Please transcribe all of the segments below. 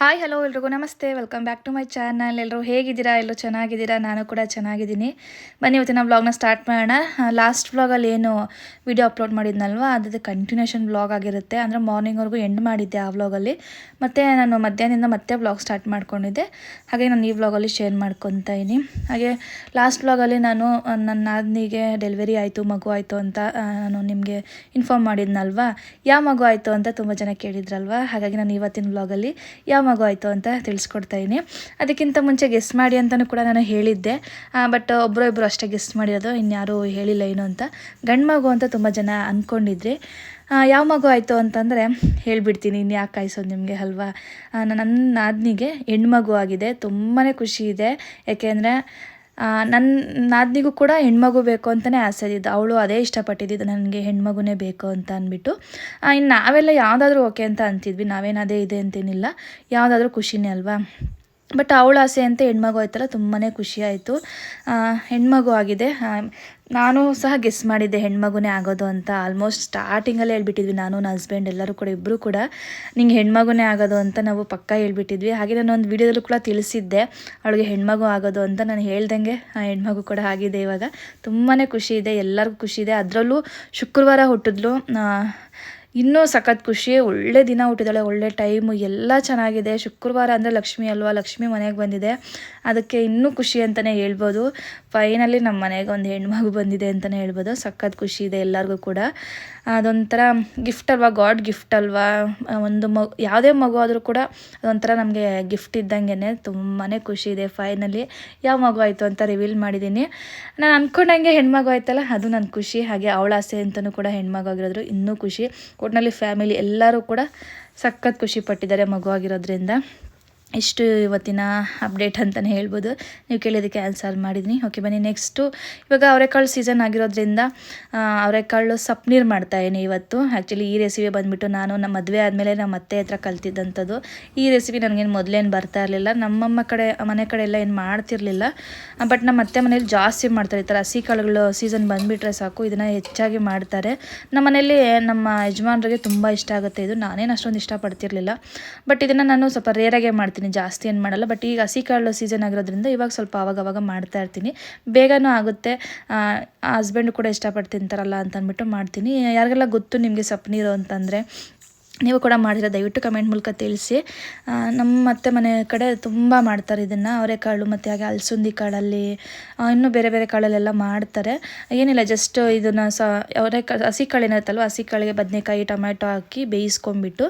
Hi, hello ಎಲ್ರಿಗೂ ನಮಸ್ತೆ. Welcome back to my channel ಎಲ್ಲರೂ ಹೇಗಿದ್ದೀರಾ? ಎಲ್ಲರೂ ಚೆನ್ನಾಗಿದ್ದೀರಾ? ನಾನು ಕೂಡ ಚೆನ್ನಾಗಿದ್ದೀನಿ. ಬನ್ನಿ, ಇವತ್ತಿನ ವ್ಲಾಗ್ನ ಸ್ಟಾರ್ಟ್ ಮಾಡೋಣ. ಲಾಸ್ಟ್ ವ್ಲಾಗಲ್ಲಿ ಏನು ವಿಡಿಯೋ ಅಪ್ಲೋಡ್ ಮಾಡಿದ್ನಲ್ವ? ಅದು ಕಂಟಿನ್ಯೂಷನ್ ವ್ಲಾಗ್ ಆಗಿರುತ್ತೆ. ಅಂದರೆ ಮಾರ್ನಿಂಗ್ವರೆಗೂ ಎಂಡ್ ಮಾಡಿದ್ದೆ ಆ ವ್ಲಾಗಲ್ಲಿ ಮತ್ತು ನಾನು ಮಧ್ಯಾಹ್ನದಿಂದ ಮತ್ತೆ ವ್ಲಾಗ್ ಸ್ಟಾರ್ಟ್ ಮಾಡ್ಕೊಂಡಿದ್ದೆ. ಹಾಗೆ ನಾನು ಈ ವ್ಲಾಗಲ್ಲಿ ಶೇರ್ ಮಾಡ್ಕೊತಾ ಇದ್ದೀನಿ. ಹಾಗೆ ಲಾಸ್ಟ್ ವ್ಲಾಗಲ್ಲಿ ನಾನು ನನ್ನ ನಾದಿನಿಗೆ ಡೆಲಿವರಿ ಆಯಿತು, ಮಗು ಆಯಿತು ಅಂತ ನಾನು ನಿಮಗೆ ಇನ್ಫಾರ್ಮ್ ಮಾಡಿದ್ನಲ್ವಾ? ಯಾವ ಮಗು ಆಯಿತು ಅಂತ ತುಂಬ ಜನ ಕೇಳಿದ್ರಲ್ವಾ? ಹಾಗಾಗಿ ನಾನು ಇವತ್ತಿನ ವ್ಲಾಗಲ್ಲಿ ಯಾವ ಮಗು ಆಯಿತು ಅಂತ ತಿಳಿಸ್ಕೊಡ್ತಾ ಇದ್ದೀನಿ ಅದಕ್ಕಿಂತ ಮುಂಚೆ ಗೆಸ್ಟ್ ಮಾಡಿ ಅಂತಲೂ ಕೂಡ ನಾನು ಹೇಳಿದ್ದೆ. ಬಟ್ ಒಬ್ಬರು ಇಬ್ಬರು ಅಷ್ಟೇ ಗೆಸ್ಟ್ ಮಾಡಿರೋದು, ಇನ್ಯಾರೂ ಹೇಳಿಲ್ಲ ಏನು ಅಂತ. ಗಂಡು ಮಗು ಅಂತ ತುಂಬ ಜನ ಅಂದ್ಕೊಂಡಿದ್ರಿ ಯಾವ ಮಗು ಆಯಿತು ಅಂತಂದರೆ, ಹೇಳಿಬಿಡ್ತೀನಿ ಇನ್ನು ಯಾಕೆ ಕಾಯಿಸೋದು ನಿಮಗೆ ಅಲ್ವಾ? ನನ್ನ ನಾದ್ನಿಗೆ ಹೆಣ್ಮಗು ಆಗಿದೆ ತುಂಬಾ ಖುಷಿ ಇದೆ. ಯಾಕೆಂದರೆ ನನ್ನ ನಾದ್ನಿಗೂ ಕೂಡ ಹೆಣ್ಮಗು ಬೇಕು ಅಂತಲೇ ಆಸೆ ಇದ್ದಿದ್ದು. ಅವಳು ಅದೇ ಇಷ್ಟಪಟ್ಟಿದ್ದು, ನನಗೆ ಹೆಣ್ಮಗುನೇ ಬೇಕು ಅಂತ ಅಂದ್ಬಿಟ್ಟು. ಇನ್ನು ನಾವೆಲ್ಲ ಯಾವುದಾದ್ರೂ ಓಕೆ ಅಂತ ಅಂತಿದ್ವಿ. ನಾವೇನು ಅದೇ ಇದೆ ಅಂತೇನಿಲ್ಲ. ಯಾವುದಾದ್ರೂ ಖುಷಿನೇ ಅಲ್ವಾ? ಬಟ್ ಅವಳ ಆಸೆ ಅಂತ ಹೆಣ್ಮಗು ಆಯ್ತಲ್ಲ ತುಂಬಾ ಖುಷಿ ಆಯಿತು. ಹೆಣ್ಮಗು ಆಗಿದೆ. ನಾನು ಸಹ ಗೆಸ್ ಮಾಡಿದ್ದೆ ಹೆಣ್ಮಗುನೇ ಆಗೋದು ಅಂತ. ಆಲ್ಮೋಸ್ಟ್ ಸ್ಟಾರ್ಟಿಂಗಲ್ಲೇ ಹೇಳ್ಬಿಟ್ಟಿದ್ವಿ ನಾನು, ನನ್ನ ಹಸ್ಬೆಂಡ್ ಎಲ್ಲರೂ ಕೂಡ ಇಬ್ಬರೂ ಕೂಡ. ನಿಂಗೆ ಹೆಣ್ಮಗುನೇ ಆಗೋದು ಅಂತ ನಾವು ಪಕ್ಕ ಹೇಳ್ಬಿಟ್ಟಿದ್ವಿ. ಹಾಗೆ ನಾನು ಒಂದು ವೀಡಿಯೋದಲ್ಲೂ ಕೂಡ ತಿಳಿಸಿದ್ದೆ, ಅವಳಿಗೆ ಹೆಣ್ಮಗು ಆಗೋದು ಅಂತ. ನಾನು ಹೇಳ್ದಂಗೆ ಆ ಹೆಣ್ಮಗು ಕೂಡ ಆಗಿದೆ ಇವಾಗ. ತುಂಬಾ ಖುಷಿ ಇದೆ, ಎಲ್ಲರಿಗೂ ಖುಷಿ ಇದೆ. ಅದರಲ್ಲೂ ಶುಕ್ರವಾರ ಹುಟ್ಟಿದ್ಲು ಇನ್ನೂ ಸಖತ್ ಖುಷಿ, ಒಳ್ಳೆ ದಿನ ಹುಟ್ಟಿದಾಳೆ, ಒಳ್ಳೆ ಟೈಮು ಎಲ್ಲ ಚೆನ್ನಾಗಿದೆ. ಶುಕ್ರವಾರ ಅಂದರೆ ಲಕ್ಷ್ಮಿ ಅಲ್ವಾ? ಲಕ್ಷ್ಮಿ ಮನೆಗೆ ಬಂದಿದೆ. ಅದಕ್ಕೆ ಇನ್ನೂ ಖುಷಿ ಅಂತಲೇ ಹೇಳ್ಬೋದು. ಫೈನಲಿ ನಮ್ಮ ಮನೆಗೆ ಒಂದು ಹೆಣ್ಮಗು ಬಂದಿದೆ ಅಂತಲೇ ಹೇಳ್ಬೋದು. ಸಖತ್ ಖುಷಿ ಇದೆ ಎಲ್ಲರಿಗೂ ಕೂಡ. ಅದೊಂಥರ ಗಿಫ್ಟ್ ಅಲ್ವಾ? ಗಾಡ್ ಗಿಫ್ಟ್ ಅಲ್ವಾ? ಒಂದು ಮಗು, ಯಾವುದೇ ಮಗು ಆದರೂ ಕೂಡ ಅದೊಂಥರ ನಮಗೆ ಗಿಫ್ಟ್ ಇದ್ದಂಗೆ ತುಂಬಾ ಖುಷಿ ಇದೆ ಫೈನಲಿ ಯಾವ ಮಗು ಆಯಿತು ಅಂತ ರಿವೀಲ್ ಮಾಡಿದ್ದೀನಿ ನಾನು ಅಂದ್ಕೊಂಡಂಗೆ ಹೆಣ್ಮಗು ಆಯ್ತಲ್ಲ, ಅದು ನನ್ನ ಖುಷಿ. ಹಾಗೆ ಅವಳ ಆಸೆ ಅಂತಲೂ ಕೂಡ ಹೆಣ್ಮಗು ಆಗಿರೋದ್ರು ಇನ್ನೂ ಖುಷಿ. ಒಟ್ಟಿನಲ್ಲಿ ಫ್ಯಾಮಿಲಿ ಎಲ್ಲರೂ ಕೂಡ ಸಖತ್ ಖುಷಿ ಪಟ್ಟಿದ್ದಾರೆ ಮಗು ಆಗಿರೋದ್ರಿಂದ. ಇಷ್ಟು ಇವತ್ತಿನ ಅಪ್ಡೇಟ್ ಅಂತಲೇ ಹೇಳ್ಬೋದು. ನೀವು ಕೇಳಿದ್ದಕ್ಕೆ ಆನ್ಸರ್ ಮಾಡಿದ್ದೀನಿ. ಓಕೆ ಬನ್ನಿ ನೆಕ್ಸ್ಟು ಇವಾಗ ಅವರೆಕಾಳು ಸೀಸನ್ ಆಗಿರೋದ್ರಿಂದ ಅವರೆಕಾಳು ಮಾಡ್ತಾ ಮಾಡ್ತಾಯಿದ್ದೀನಿ ಇವತ್ತು. ಆ್ಯಕ್ಚುಲಿ ಈ ರೆಸಿಪಿ ಬಂದುಬಿಟ್ಟು ನಾನು ನಮ್ಮ ಮದುವೆ ಆದಮೇಲೆ ನಮ್ಮ ಅತ್ತೆ ಹತ್ರ ಕಲ್ತಿದ್ದಂಥದ್ದು. ಈ ರೆಸಿಪಿ ನನಗೇನು ಮೊದಲೇನು ಬರ್ತಾ ಇರಲಿಲ್ಲ. ನಮ್ಮಮ್ಮ ಕಡೆ, ಮನೆ ಕಡೆ ಎಲ್ಲ ಏನು ಮಾಡ್ತಿರ್ಲಿಲ್ಲ. ಬಟ್ ನಮ್ಮ ಅತ್ತೆ ಮನೇಲಿ ಜಾಸ್ತಿ ಮಾಡ್ತಾರೆ. ಈ ಥರ ಹಸಿ ಕಾಳುಗಳು ಸೀಸನ್ ಬಂದುಬಿಟ್ರೆ ಸಾಕು. ಇದನ್ನು ಹೆಚ್ಚಾಗಿ ಮಾಡ್ತಾರೆ. ನಮ್ಮ ಮನೇಲಿ ನಮ್ಮ ಯಜಮಾನ್ರಿಗೆ ತುಂಬ ಇಷ್ಟ ಆಗುತ್ತೆ ಇದು. ನಾನೇನು ಅಷ್ಟೊಂದು ಇಷ್ಟಪಡ್ತಿರ್ಲಿಲ್ಲ. ಬಟ್ ಇದನ್ನು ನಾನು ಸ್ವಲ್ಪ ರೇರಾಗೆ ಮಾಡ್ತೀನಿ. ಜಾಸ್ತಿ ಏನು ಮಾಡಲ್ಲ. ಬಟ್ ಈಗ ಹಸಿ ಕಾಳು ಸೀಸನ್ ಆಗಿರೋದ್ರಿಂದ ಇವಾಗ ಸ್ವಲ್ಪ ಆವಾಗವಾಗ ಮಾಡ್ತಾ ಇರ್ತೀನಿ. ಬೇಗನೂ ಆಗುತ್ತೆ. ಹಸ್ಬೆಂಡು ಕೂಡ ಇಷ್ಟಪಟ್ಟು ತಿಂತಾರಲ್ಲ ಅಂತ ಅಂದ್ಬಿಟ್ಟು ಮಾಡ್ತೀನಿ. ಯಾರಿಗೆಲ್ಲ ಗೊತ್ತು ನಿಮಗೆ ಸಪ್ನೀರು ಅಂತಂದರೆ ನೀವು ಕೂಡ ಮಾಡಿದ್ರೆ ದಯವಿಟ್ಟು ಕಮೆಂಟ್ ಮೂಲಕ ತಿಳಿಸಿ. ನಮ್ಮ ಅತ್ತೆ ಮನೆ ಕಡೆ ತುಂಬ ಮಾಡ್ತಾರೆ ಇದನ್ನು. ಅವರೆಕಾಳು ಮತ್ತು ಹಾಗೆ ಅಲಸಂದಿ ಕಾಳಲ್ಲಿ ಇನ್ನೂ ಬೇರೆ ಬೇರೆ ಕಾಳಲ್ಲೆಲ್ಲ ಮಾಡ್ತಾರೆ. ಏನಿಲ್ಲ ಜಸ್ಟ್ ಇದನ್ನು ಸ ಅವರೆಕಾಳು ಹಸಿ ಕಾಳು ಏನಿರುತ್ತಲ್ವ ಹಸಿ ಕಾಳಿಗೆ ಬದನೆಕಾಯಿ, ಟೊಮ್ಯಾಟೊ ಹಾಕಿ ಬೇಯಿಸ್ಕೊಂಬಿಟ್ಟು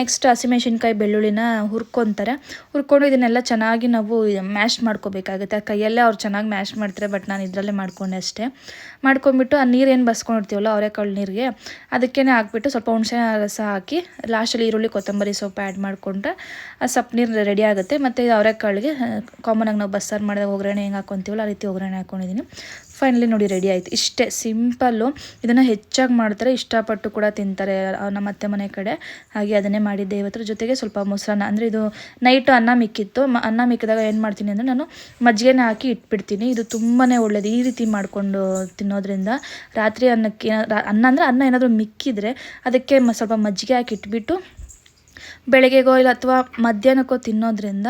ನೆಕ್ಸ್ಟ್ ಹಸಿಮೆಣಸಿನ್ಕಾಯಿ ಬೆಳ್ಳುಳ್ಳಿನ ಹುರ್ಕೊತಾರೆ. ಹುರ್ಕೊಂಡು ಇದನ್ನೆಲ್ಲ ಚೆನ್ನಾಗಿ ನಾವು ಮ್ಯಾಶ್ ಮಾಡ್ಕೋಬೇಕಾಗುತ್ತೆ. ಕೈಯಲ್ಲೇ ಅವ್ರು ಚೆನ್ನಾಗಿ ಮ್ಯಾಶ್ ಮಾಡ್ತಾರೆ, ಬಟ್ ನಾನು ಇದರಲ್ಲೇ ಮಾಡ್ಕೊಂಡೆ ಅಷ್ಟೇ. ಮಾಡ್ಕೊಂಬಿಟ್ಟು ಆ ನೀರೇನು ಬಸ್ಕೊಂಡಿರ್ತೀವಲ್ಲ ಅವರೆಕಾಳು ನೀರಿಗೆ ಅದಕ್ಕೇ ಹಾಕ್ಬಿಟ್ಟು ಸ್ವಲ್ಪ ಹುಣಸೆ ರಸ ಹಾಕಿ ಲಾಸ್ಟಲ್ಲಿ ಈರುಳ್ಳಿ, ಕೊತ್ತಂಬರಿ ಸೊಪ್ಪು ಆ್ಯಡ್ ಮಾಡಿಕೊಂಡ್ರೆ ಆ ಸೊಪ್ಪು ನೀರು ರೆಡಿ ಆಗುತ್ತೆ. ಮತ್ತು ಅವರೆಕಾಳಿಗೆ ಕಾಮನಾಗಿ ನಾವು ಬಸ್ಸಾರು ಮಾಡಿದಾಗ ಒಗ್ಗರಣೆ ಹೆಂಗೆ ಹಾಕ್ಕೊಂತೀವಲ್ಲ ಆ ರೀತಿ ಒಗ್ಗರಣೆ ಹಾಕ್ಕೊಂಡಿದ್ದೀನಿ ಫೈನಲಿ ನೋಡಿ ರೆಡಿ ಆಯಿತು. ಇಷ್ಟೇ ಸಿಂಪಲ್ಲು ಇದನ್ನು ಹೆಚ್ಚಾಗಿ ಮಾಡ್ತಾರೆ, ಇಷ್ಟಪಟ್ಟು ಕೂಡ ತಿಂತಾರೆ ನಮ್ಮ ಅತ್ತೆ ಮನೆ ಕಡೆ. ಹಾಗೆ ಅದನ್ನೇ ಮಾಡಿದ್ದೆ ಇವತ್ತರ ಜೊತೆಗೆ ಸ್ವಲ್ಪ ಮೊಸರನ್ನ, ಅಂದರೆ ಇದು ನೈಟು ಅನ್ನ ಮಿಕ್ಕಿತ್ತು. ಅನ್ನ ಮಿಕ್ಕಿದಾಗ ಏನು ಮಾಡ್ತೀನಿ ಅಂದರೆ ನಾನು ಮಜ್ಜಿಗೆನ ಹಾಕಿ ಇಟ್ಬಿಡ್ತೀನಿ. ಇದು ತುಂಬಾ ಒಳ್ಳೆಯದು ಈ ರೀತಿ ಮಾಡಿಕೊಂಡು ತಿನ್ನೋದ್ರಿಂದ ರಾತ್ರಿ ಅನ್ನಕ್ಕೆ ಅನ್ನ ಅಂದರೆ ಅನ್ನ ಏನಾದರೂ ಮಿಕ್ಕಿದರೆ ಅದಕ್ಕೆ ಸ್ವಲ್ಪ ಮಜ್ಜಿಗೆ ಹಾಕಿ ಇಟ್ಬಿಟ್ಟು ಬೆಳಗ್ಗೆಗೋ ಇಲ್ಲ ಅಥವಾ ಮಧ್ಯಾಹ್ನಕ್ಕೋ ತಿನ್ನೋದ್ರಿಂದ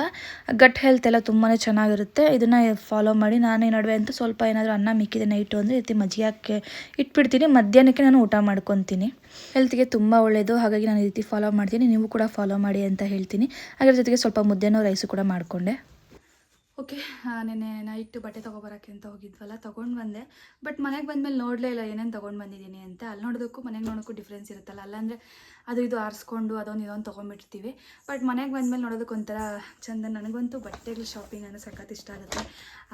ಗಟ್ ಹೆಲ್ತ್ ಎಲ್ಲ ತುಂಬಾ ಚೆನ್ನಾಗಿರುತ್ತೆ. ಇದನ್ನು ಫಾಲೋ ಮಾಡಿ ನಾನು ಈ ನಡುವೆ ಅಂತ ಸ್ವಲ್ಪ ಏನಾದರೂ ಅನ್ನ ಮಿಕ್ಕಿದೆ ನೈಟು ಅಂದರೆ ಈ ರೀತಿ ಮಜ್ಜಿಗೆ ಇಟ್ಬಿಡ್ತೀನಿ. ಮಧ್ಯಾಹ್ನಕ್ಕೆ ನಾನು ಊಟ ಮಾಡ್ಕೊತೀನಿ. ಹೆಲ್ತ್ಗೆ ತುಂಬ ಒಳ್ಳೆಯದು ಹಾಗಾಗಿ ನಾನು ಈ ರೀತಿ ಫಾಲೋ ಮಾಡ್ತೀನಿ. ನೀವು ಕೂಡ ಫಾಲೋ ಮಾಡಿ ಅಂತ ಹೇಳ್ತೀನಿ. ಅದರ ಜೊತೆಗೆ ಸ್ವಲ್ಪ ಮುದ್ದೆನೋ ರೈಸು ಕೂಡ ಮಾಡಿಕೊಂಡೆ. ಓಕೆ ನೆನ್ನೆ ನೈಟ್ ಬಟ್ಟೆ ತೊಗೊಬರೋಕ್ಕೆ ಅಂತ ಹೋಗಿದ್ವಲ್ಲ, ತೊಗೊಂಡು ಬಂದೆ. ಬಟ್ ಮನೆಗೆ ಬಂದಮೇಲೆ ನೋಡಲೇ ಇಲ್ಲ ಏನೇನು ತೊಗೊಂಡು ಬಂದಿದ್ದೀನಿ ಅಂತ. ಅಲ್ಲಿ ನೋಡೋದಕ್ಕೂ ಮನೆಗೆ ನೋಡೋಕ್ಕೂ ಡಿಫ್ರೆನ್ಸ್ ಇರುತ್ತಲ್ಲ. ಅಲ್ಲಾಂದರೆ ಅದು ಇದು ಆರಿಸ್ಕೊಂಡು ಅದೊಂದು ಇದೊಂದು ತೊಗೊಂಬಿಡ್ತೀವಿ. ಬಟ್ ಮನೆಗೆ ಬಂದಮೇಲೆ ನೋಡೋದಕ್ಕೆ ಒಂಥರ ಚಂದ. ನನಗಂತೂ ಬಟ್ಟೆಗಳು ಶಾಪಿಂಗ್ ಅನ್ನೋ ಸಖತ್ ಇಷ್ಟ ಆಗುತ್ತೆ.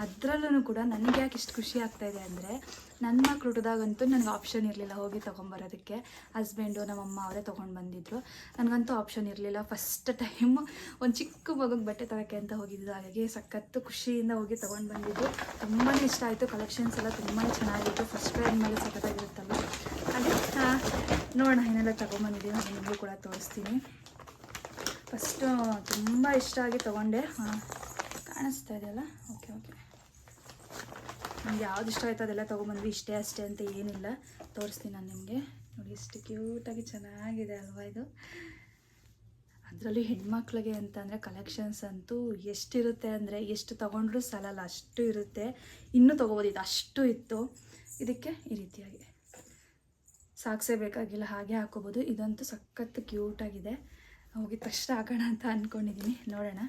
ಅದರಲ್ಲೂ ಕೂಡ ನನಗೆ ಯಾಕೆ ಇಷ್ಟು ಖುಷಿ ಆಗ್ತಾಯಿದೆ ಅಂದರೆ ನನ್ನ ಮಕ್ಳು ಹುಟ್ಟಿದಾಗಂತೂ ನನಗೆ ಆಪ್ಷನ್ ಇರಲಿಲ್ಲ ಹೋಗಿ ತೊಗೊಂಬರೋದಕ್ಕೆ. ಹಸ್ಬೆಂಡು ನಮ್ಮಮ್ಮ ಅವರೇ ತೊಗೊಂಡು ಬಂದಿದ್ದರು ನನಗಂತೂ ಆಪ್ಷನ್ ಇರಲಿಲ್ಲ. ಫಸ್ಟ್ ಟೈಮು ಒಂದು ಚಿಕ್ಕ ಮಗುಗೆ ಬಟ್ಟೆ ತರೋಕ್ಕೆ ಅಂತ ಹೋಗಿದ್ದು ಹಾಗಾಗಿ ಸಖತ್ತು ಖುಷಿಯಿಂದ ಹೋಗಿ ತೊಗೊಂಡು ಬಂದಿದ್ದು. ತುಂಬಾ ಇಷ್ಟ ಆಯಿತು. ಕಲೆಕ್ಷನ್ಸ್ ಎಲ್ಲ ತುಂಬಾ ಚೆನ್ನಾಗಿತ್ತು. ಫಸ್ಟ್ ಟೈಮ್ ಮೇಲೆ ಸಖತ್ತಾಗಿರುತ್ತಲ್ಲ ನೋಡೋಣ, ಏನೆಲ್ಲ ತೊಗೊಂಬಂದಿದ್ದೀವಿ ನಿಮಗೂ ಕೂಡ ತೋರಿಸ್ತೀನಿ. ಫಸ್ಟು ತುಂಬ ಇಷ್ಟ ಆಗಿ ತೊಗೊಂಡೆ. ಕಾಣಿಸ್ತಾ ಇದೆಯಲ್ಲ? ಓಕೆ ಓಕೆ ನಮ್ಗೆ ಯಾವ್ದು ಇಷ್ಟ ಆಯ್ತು ಅದೆಲ್ಲ ತೊಗೊಂಬಂದ್ವಿ. ಇಷ್ಟೇ ಅಷ್ಟೇ ಅಂತ ಏನಿಲ್ಲ. ತೋರಿಸ್ತೀನಿ ನಾನು ನಿಮಗೆ. ನೋಡಿ, ಎಷ್ಟು ಕ್ಯೂಟಾಗಿ ಚೆನ್ನಾಗಿದೆ ಅಲ್ವಾ ಇದು? ಅದರಲ್ಲಿ ಹೆಣ್ಮಕ್ಳಿಗೆ ಅಂತಂದರೆ ಕಲೆಕ್ಷನ್ಸ್ ಅಂತೂ ಎಷ್ಟಿರುತ್ತೆ ಅಂದರೆ ಎಷ್ಟು ತೊಗೊಂಡ್ರೂ ಸಾಲಲ್ಲ, ಅಷ್ಟು ಇರುತ್ತೆ. ಇನ್ನೂ ತೊಗೋಬೋದಿತ್ತು ಅಷ್ಟು ಇತ್ತು. ಇದಕ್ಕೆ ಈ ರೀತಿಯಾಗಿ. ಸಾಕ್ಸೇ ಬೇಕಾಗಿಲ್ಲ, ಹಾಗೆ ಹಾಕೋಬೋದು. ಇದಂತೂ ಸಖತ್ ಕ್ಯೂಟಾಗಿದೆ ಹೋಗಿದ ತಕ್ಷಣ ಹಾಕೋಣ ಅಂತ ಅಂದ್ಕೊಂಡಿದ್ದೀನಿ ನೋಡೋಣ.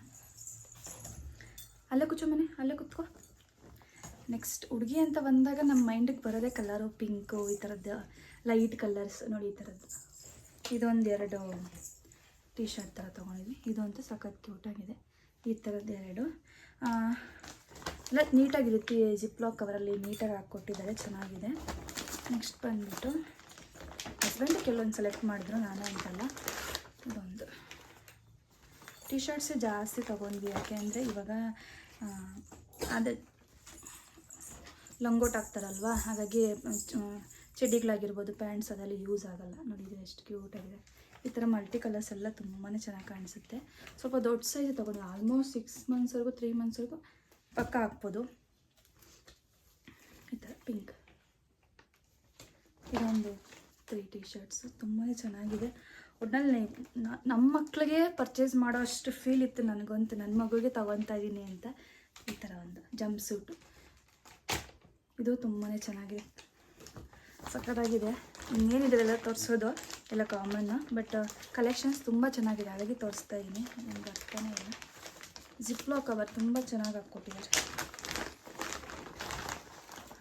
ಅಲ್ಲೇ ಕೂಚು ಮನೆ, ಅಲ್ಲೇ ಕೂತ್ಕೋ. ನೆಕ್ಸ್ಟ್ ಹುಡುಗಿ ಅಂತ ಬಂದಾಗ ನಮ್ಮ ಮೈಂಡಿಗೆ ಬರೋದೇ ಕಲರು ಪಿಂಕು ಈ ಥರದ್ದು ಲೈಟ್ ಕಲರ್ಸ್ ನೋಡಿ ಈ ಥರದ್ದು ಇದೊಂದು ಎರಡು ಟೀ ಶರ್ಟ್ ಥರ ತೊಗೊಂಡಿದ್ವಿ ಇದಂತೂ ಸಖತ್ ಕ್ಯೂಟಾಗಿದೆ ಈ ಥರದ್ದು ಎರಡು. ಎಲ್ಲ ನೀಟಾಗಿರುತ್ತೆ ಜಿಪ್ಲಾಕ್ ಕವರಲ್ಲಿ ನೀಟಾಗಿ ಹಾಕ್ಕೊಟ್ಟಿದ್ದಾರೆ. ಚೆನ್ನಾಗಿದೆ. ನೆಕ್ಸ್ಟ್ ಬಂದುಬಿಟ್ಟು ಹಸ್ಬೆಂಡ್ ಕೆಲವೊಂದು ಸೆಲೆಕ್ಟ್ ಮಾಡಿದ್ರು, ನಾನು ಅಂತಲ್ಲ. ಇದೊಂದು. ಟಿ ಶರ್ಟ್ಸೇ ಜಾಸ್ತಿ ತೊಗೊಂಡ್ವಿ, ಯಾಕೆ ಅಂದರೆ ಇವಾಗ ಅದೇ ಲಂಗೋಟ್ ಹಾಕ್ತಾರಲ್ವ, ಹಾಗಾಗಿ ಚಡ್ಡಿಗಳಾಗಿರ್ಬೋದು, ಪ್ಯಾಂಟ್ಸ್ ಅದೆಲ್ಲ ಯೂಸ್ ಆಗಲ್ಲ. ನೋಡಿ ಎಷ್ಟು ಕ್ಯೂಟಾಗಿದೆ ಈ ಥರ ಮಲ್ಟಿ ಕಲರ್ಸ್ ಎಲ್ಲ ತುಂಬಾ ಚೆನ್ನಾಗಿ ಕಾಣಿಸುತ್ತೆ. ಸ್ವಲ್ಪ ದೊಡ್ಡ ಸೈಜ್ ತೊಗೊಂಡು ಆಲ್ಮೋಸ್ಟ್ ಸಿಕ್ಸ್ ಮಂತ್ಸ್ವರೆಗೂ ತ್ರೀ ಮಂತ್ಸ್ವರೆಗೂ ಪಕ್ಕ ಹಾಕ್ಬೋದು. ಈ ಥರ ಪಿಂಕ್ ಇದೊಂದು. ತ್ರೀ ಟಿ ಶರ್ಟ್ಸು ತುಂಬಾ ಚೆನ್ನಾಗಿದೆ. ಒಟ್ನಲ್ಲಿ ನಮ್ಮ ಮಕ್ಕಳಿಗೆ ಪರ್ಚೇಸ್ ಮಾಡೋ ಅಷ್ಟು ಫೀಲ್ ಇತ್ತು ನನಗಂತೂ. ನನ್ನ ಮಗುಗೆ ತಗೊತಾ ಇದ್ದೀನಿ ಅಂತ ಈ ಥರ ಒಂದು ಜಂಪ್ ಸೂಟು ಇದು ತುಂಬಾ ಚೆನ್ನಾಗಿದೆ. ಸಖತ್ತಾಗಿದೆ. ಇನ್ನೇನಿದೆಲ್ಲ ತೋರಿಸೋದು? ಎಲ್ಲ ಕಾಮನ್ನು ಬಟ್ ಕಲೆಕ್ಷನ್ಸ್ ತುಂಬ ಚೆನ್ನಾಗಿದೆ. ಹಾಗಾಗಿ ತೋರಿಸ್ತಾ ಇದ್ದೀನಿ ನನಗೆ ಅರ್ಥನೇ ಇಲ್ಲ. ಜಿಪ್ಲೋ ಕವರ್ ತುಂಬ ಚೆನ್ನಾಗಿ ಹಾಕ್ಕೊಟ್ಟಿದ್ದಾರೆ.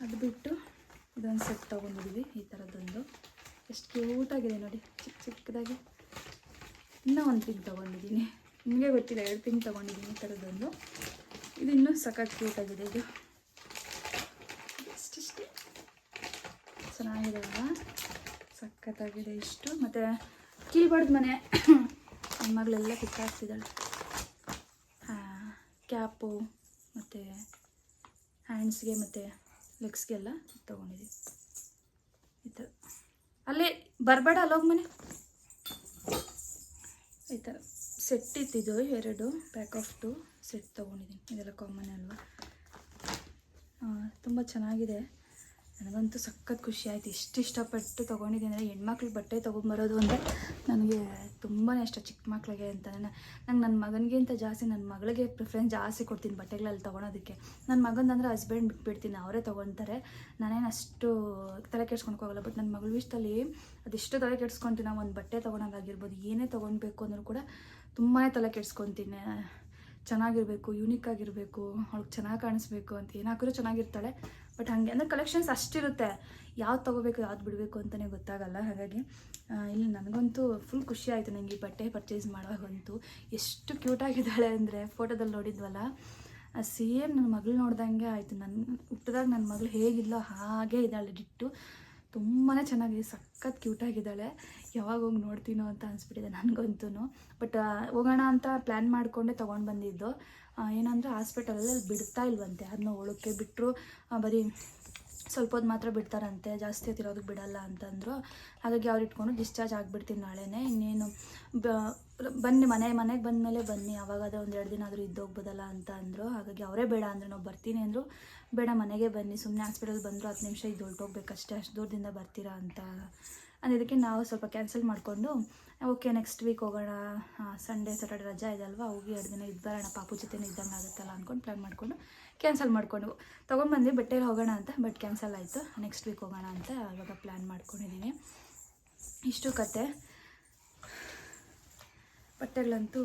ಅದು ಬಿಟ್ಟು ಇದೊಂದು ಸೆಟ್ ತೊಗೊಂಡಿದ್ದೀವಿ ಈ ಥರದ್ದೊಂದು ಎಷ್ಟು ಕ್ಯೂಟಾಗಿದೆ ನೋಡಿ ಚಿಕ್ಕ ಚಿಕ್ಕದಾಗಿ. ಇನ್ನೂ ಒಂದು ಪಿಂಕ್ ತೊಗೊಂಡಿದ್ದೀನಿ. ನಿಮಗೆ ಗೊತ್ತಿಲ್ಲ, ಎರಡು ಪಿಂಕ್ ತೊಗೊಂಡಿದ್ದೀನಿ ಈ ಥರದ್ದೊಂದು ಇದು ಇನ್ನೂ ಸಖತ್ ಕ್ಯೂಟಾಗಿದೆ ಇದು. ಇಷ್ಟಿಷ್ಟೇ ಚೆನ್ನಾಗಿದೆ ಅಲ್ವಾ ಸಖತ್ತಾಗಿದೆ ಇಷ್ಟು. ಮತ್ತು ಕೀಳ್ಬಾರ್ದು ಮನೆ ನನ್ನ ಮಗಳೆಲ್ಲ ಕಿತ್ತಾಡ್ತಿದ್ದಾಳೆ ಕ್ಯಾಪು, ಮತ್ತು ಹ್ಯಾಂಡ್ಸ್ಗೆ ಮತ್ತು ಲೆಗ್ಸ್ಗೆಲ್ಲ ತೊಗೊಂಡಿದ್ದೀವಿ ಅಲ್ಲೇ ಬರಬೇಡ ಅಲ್ಲೋಗಿ ಮನೆ. ಈ ಥರ ಸೆಟ್ ಇತ್ತಿದ್ದು ಎರಡು ಪ್ಯಾಕ್ ಆಫ್ ಟು ಸೆಟ್ ತೊಗೊಂಡಿದ್ದೀನಿ. ಇದೆಲ್ಲ ಕಾಮನ್ ಅಲ್ವಾ? ತುಂಬ ಚೆನ್ನಾಗಿದೆ. ನನಗಂತೂ ಸಖತ್ ಖುಷಿ ಆಯಿತು. ಎಷ್ಟು ಇಷ್ಟಪಟ್ಟು ತೊಗೊಂಡಿದ್ದೀನಿ ಅಂದರೆ ಹೆಣ್ಮಕ್ಳು ಬಟ್ಟೆ ತೊಗೊಂಬರೋದು ಅಂದರೆ ನನಗೆ ತುಂಬಾ ಇಷ್ಟ ಚಿಕ್ಕ ಮಕ್ಕಳಿಗೆ ಅಂತ ನಂಗೆ ನನ್ನ ಮಗನಿಗಿಂತ ಜಾಸ್ತಿ ನನ್ನ ಮಗಳಿಗೆ ಪ್ರಿಫರೆನ್ಸ್ ಜಾಸ್ತಿ ಕೊಡ್ತೀನಿ ಬಟ್ಟೆಗಳಲ್ಲಿ ತೊಗೊಳೋದಕ್ಕೆ. ನನ್ನ ಮಗಂದಂದ್ರೆ ಹಸ್ಬೆಂಡ್ ಬಿಟ್ಬಿಡ್ತೀನಿ, ಅವರೇ ತೊಗೊತಾರೆ. ನಾನೇನು ಅಷ್ಟು ತಲೆ ಹೋಗಲ್ಲ ಬಟ್ ನನ್ನ ಮಗಳು ವಿಷಯದಲ್ಲಿ ಅದೆಷ್ಟು ತಲೆ ಕೆಡ್ಸ್ಕೊತೀನಿ. ಒಂದು ಬಟ್ಟೆ ತೊಗೊಳೋದಾಗಿರ್ಬೋದು, ಏನೇ ತೊಗೊಳ್ಬೇಕು ಅಂದರೂ ಕೂಡ ತುಂಬಾ ತಲೆ ಕೆಡ್ಸ್ಕೊತೀನಿ. ಚೆನ್ನಾಗಿರಬೇಕು ಯೂನಿಕ್ ಆಗಿರಬೇಕು, ಅವಳಿಗೆ ಚೆನ್ನಾಗಿ ಕಾಣಿಸ್ಬೇಕು ಅಂತ ಏನು ಹಾಕಿದ್ರು ಚೆನ್ನಾಗಿರ್ತಾಳೆ. ಬಟ್ ಹಾಗೆ ಅಂದರೆ ಕಲೆಕ್ಷನ್ಸ್ ಅಷ್ಟಿರುತ್ತೆ. ಯಾವ್ದು ತೊಗೋಬೇಕು, ಯಾವ್ದು ಬಿಡಬೇಕು ಅಂತಲೇ ಗೊತ್ತಾಗಲ್ಲ. ಹಾಗಾಗಿ ಇಲ್ಲಿ ನನಗಂತೂ ಫುಲ್ ಖುಷಿ ಆಯಿತು ನನಗೆ ಈ ಬಟ್ಟೆ ಪರ್ಚೇಸ್ ಮಾಡುವಾಗಂತೂ. ಎಷ್ಟು ಕ್ಯೂಟಾಗಿದ್ದಾಳೆ ಅಂದರೆ ಫೋಟೋದಲ್ಲಿ ನೋಡಿದ್ವಲ್ಲ ಸೇಮ್ ನನ್ನ ಮಗಳು ನೋಡ್ದಂಗೆ ಆಯಿತು. ನನ್ನ ಹುಟ್ಟಿದಾಗ ನನ್ನ ಮಗಳು ಹೇಗಿಲ್ಲೋ ಹಾಗೇ ಇದ್ದಾಳೆ ಡಿಟ್ಟು. ತುಂಬಾ ಚೆನ್ನಾಗಿದೆ, ಸಖತ್ ಕ್ಯೂಟಾಗಿದ್ದಾಳೆ ಯಾವಾಗ ಹೋಗಿ ನೋಡ್ತೀನೋ ಅಂತ ಅನಿಸ್ಬಿಟ್ಟಿದೆ ನನಗಂತೂ. ಬಟ್ ಹೋಗೋಣ ಅಂತ ಪ್ಲ್ಯಾನ್ ಮಾಡಿಕೊಂಡೆ ತೊಗೊಂಡು ಬಂದಿದ್ದು. ಏನಂದರೆ ಹಾಸ್ಪಿಟಲಲ್ಲಿ ಬಿಡ್ತಾ ಇಲ್ವಂತೆ. ಅದನ್ನ ಒಳಕ್ಕೆ ಬಿಟ್ಟರು ಬರೀ ಸ್ವಲ್ಪ ಹೊತ್ತು ಮಾತ್ರ ಬಿಡ್ತಾರಂತೆ, ಜಾಸ್ತಿ ಹೊತ್ತಿರೋದಕ್ಕೆ ಬಿಡಲ್ಲ ಅಂತಂದರು. ಹಾಗಾಗಿ ಅವ್ರು ಇಟ್ಕೊಂಡು ಡಿಸ್ಚಾರ್ಜ್ ಆಗಿಬಿಡ್ತೀನಿ ನಾಳೆನೇ. ಇನ್ನೇನು ಬನ್ನಿ, ಮನೆ, ಮನೆಗೆ ಬಂದಮೇಲೆ ಬನ್ನಿ. ಅವಾಗಾದ್ರೆ ಒಂದು ಎರಡು ದಿನ ಆದರೂ ಇದ್ದೋಗ್ಬೋದಲ್ಲ ಅಂತ ಅಂದರು ಹಾಗಾಗಿ ಅವರೇ ಬೇಡ ಅಂದರೆ. ನಾವು ಬರ್ತೀನಿ ಅಂದರು. ಬೇಡ, ಮನೆಗೆ ಬನ್ನಿ. ಸುಮ್ಮನೆ ಹಾಸ್ಪಿಟಲ್ ಬಂದರು ಹತ್ತು ನಿಮಿಷ ಇದು ಹೊರಟೋಗ್ಬೇಕಷ್ಟೇ. ಅಷ್ಟು ದೂರದಿಂದ ಬರ್ತೀರಾ ಅಂತ. ಅಂದಿದ್ದಕ್ಕೆ ನಾವು ಸ್ವಲ್ಪ ಕ್ಯಾನ್ಸಲ್ ಮಾಡಿಕೊಂಡು ಓಕೆ ನೆಕ್ಸ್ಟ್ ವೀಕ್ ಹೋಗೋಣ. ಸಂಡೇ ಸ್ಯಾಟರ್ಡೆ ರಜಾ ಇದೆ ಅಲ್ವಾ ಹೋಗಿ ಎರಡು ದಿನ ಇದು ಬರೋಣ. ಪಾಪು ಜೊತೆ ಇದ್ದಂಗೆ ಆಗುತ್ತಲ್ಲ ಅಂದ್ಕೊಂಡು ಪ್ಲ್ಯಾನ್ ಮಾಡಿಕೊಂಡು ಕ್ಯಾನ್ಸಲ್ ಮಾಡಿಕೊಂಡು. ತೊಗೊಂಬಂದ್ವಿ, ಬಟ್ಟೆಲಿ ಹೋಗೋಣ ಅಂತ ಬಟ್ ಕ್ಯಾನ್ಸಲ್ ಆಯಿತು. ನೆಕ್ಸ್ಟ್ ವೀಕ್ ಹೋಗೋಣ ಅಂತ ಇವಾಗ ಪ್ಲ್ಯಾನ್ ಮಾಡ್ಕೊಂಡಿದ್ದೀನಿ ಇಷ್ಟು ಕತೆ. ಬಟ್ಟೆಗಳಂತೂ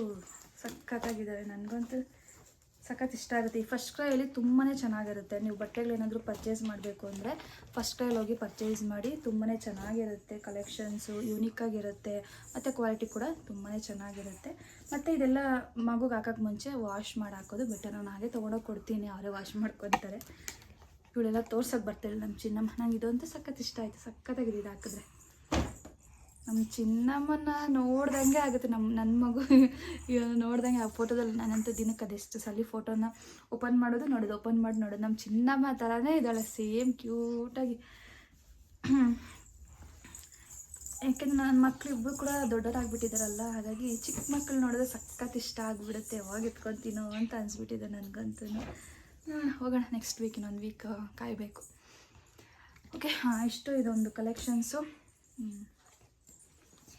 ಸಖತ್ತಾಗಿದ್ದಾವೆ ನನಗಂತೂ ಸಖತ್ ಇಷ್ಟ ಆಗುತ್ತೆ. ಈ ಫಸ್ಟ್ ಕ್ರೈಯಲ್ಲಿ ತುಂಬಾ ಚೆನ್ನಾಗಿರುತ್ತೆ. ನೀವು ಬಟ್ಟೆಗಳೇನಾದರೂ ಪರ್ಚೇಸ್ ಮಾಡಬೇಕು ಅಂದರೆ ಫಸ್ಟ್ ಕ್ರೈಲ್ ಹೋಗಿ ಪರ್ಚೇಸ್ ಮಾಡಿ ತುಂಬಾ ಚೆನ್ನಾಗಿರುತ್ತೆ. ಕಲೆಕ್ಷನ್ಸು ಯೂನಿಕ್ಕಾಗಿರುತ್ತೆ ಮತ್ತು ಕ್ವಾಲಿಟಿ ಕೂಡ ತುಂಬಾ ಚೆನ್ನಾಗಿರುತ್ತೆ. ಮತ್ತು ಇದೆಲ್ಲ ಮಗುಗೆ ಹಾಕೋಕ್ಕೆ ಮುಂಚೆ ವಾಶ್ ಮಾಡಿ ಹಾಕೋದು ಬೆಟರ್ ನಾನು ಹಾಗೆ ತೊಗೊಂಡೋಗಿ ಕೊಡ್ತೀನಿ. ಅವರೇ ವಾಶ್ ಮಾಡ್ಕೊತಾರೆ. ಇವಳೆಲ್ಲ ತೋರ್ಸೋಕೆ ಬರ್ತಿಲ್ಲ ನಮ್ಮ ಚಿನ್ನಮ್ಮ. ನಂಗೆ ಇದಂತೂ ಸಖತ್ ಇಷ್ಟ ಆಯಿತು. ಸಖತ್ತಾಗಿದೆ ಇದು ಹಾಕಿದ್ರೆ. ನಮ್ಮ ಚಿನ್ನಮ್ಮನ ನೋಡ್ದಂಗೆ ಆಗುತ್ತೆ. ನಮ್ಮ ನನ್ನ ಮಗು ನೋಡ್ದಂಗೆ ಆ ಫೋಟೋದಲ್ಲಿ ನಾನಂತೂ ದಿನಕ್ಕೆ ಅದೆಷ್ಟು ಸಲ ಫೋಟೋನ ಓಪನ್ ಮಾಡೋದು, ನೋಡೋದು ಓಪನ್ ಮಾಡಿ ನೋಡೋದು. ನಮ್ಮ ಚಿನ್ನಮ್ಮ ಥರನೇ ಇದ್ದಾಳೆ, ಸೇಮ್ ಕ್ಯೂಟಾಗಿ. ಯಾಕೆಂದ್ರೆ ನನ್ನ ಮಕ್ಕಳು ಇಬ್ಬರು ಕೂಡ ದೊಡ್ಡವರಾಗ್ಬಿಟ್ಟಿದ್ದಾರಲ್ಲ ಹಾಗಾಗಿ ಚಿಕ್ಕ ಮಕ್ಕಳು ನೋಡಿದ್ರೆ ಸಖತ್ ಇಷ್ಟ ಆಗಿಬಿಡುತ್ತೆ. ಯಾವಾಗ ಇಟ್ಕೊತೀನೋ ಅಂತ ಅನಿಸ್ಬಿಟ್ಟಿದೆ ನನಗಂತೂ. ಹೋಗೋಣ ನೆಕ್ಸ್ಟ್ ವೀಕ್ ಇನ್ನೊಂದು ವೀಕ್ ಕಾಯಬೇಕು. ಓಕೆ ಹಾಂ, ಇಷ್ಟು ಇದೊಂದು ಕಲೆಕ್ಷನ್ಸು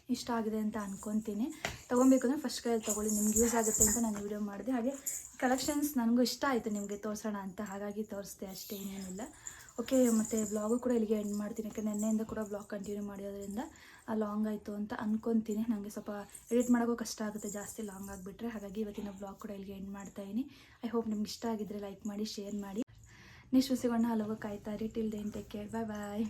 ಇಷ್ಟ ಆಗಿದೆ ಅಂತ ಅನ್ಕೊತೀನಿ. ತೊಗೊಬೇಕು ಅಂದರೆ ಫಸ್ಟ್ ಕೈಯಲ್ಲಿ ತೊಗೊಳ್ಳಿ. ನಿಮ್ಗೆ ಯೂಸ್ ಆಗುತ್ತೆ ಅಂತ ನಾನು ವಿಡಿಯೋ ಮಾಡಿದೆ. ಹಾಗೆ ಕಲೆಕ್ಷನ್ಸ್ ನನಗೂ ಇಷ್ಟ ಆಯಿತು ನಿಮಗೆ ತೋರಿಸೋಣ ಅಂತ. ಹಾಗಾಗಿ ತೋರಿಸ್ದೆ ಅಷ್ಟೇ, ಏನೇನಿಲ್ಲ. ಓಕೆ ಮತ್ತು ಬ್ಲಾಗು ಕೂಡ ಇಲ್ಲಿಗೆ ಎಂಡ್ ಮಾಡ್ತೀನಿ. ಯಾಕೆ ನೆನ್ನೆಯಿಂದ ಕೂಡ ಬ್ಲಾಗ್ ಕಂಟಿನ್ಯೂ ಮಾಡಿರೋದ್ರಿಂದ ಲಾಂಗ್ ಆಯಿತು ಅಂತ ಅಂದ್ಕೊತೀನಿ ನನಗೆ ಸ್ವಲ್ಪ ಎಡಿಟ್ ಮಾಡೋಕ್ಕೂ ಕಷ್ಟ ಆಗುತ್ತೆ, ಜಾಸ್ತಿ ಲಾಂಗ್ ಆಗಿಬಿಟ್ರೆ. ಹಾಗಾಗಿ ಇವತ್ತಿನ ಬ್ಲಾಗ್ ಕೂಡ ಇಲ್ಲಿಗೆ ಎಂಡ್ ಮಾಡ್ತಾಯಿನಿ ಐ ಹೋಪ್ ನಿಮ್ಗೆ ಇಷ್ಟ ಆಗಿದ್ದರೆ ಲೈಕ್ ಮಾಡಿ ಶೇರ್ ಮಾಡಿ. ನೆಕ್ಸ್ಟ್ ಹಲವು ಕಾಯ್ತಾ ರೀ till then take care bye bye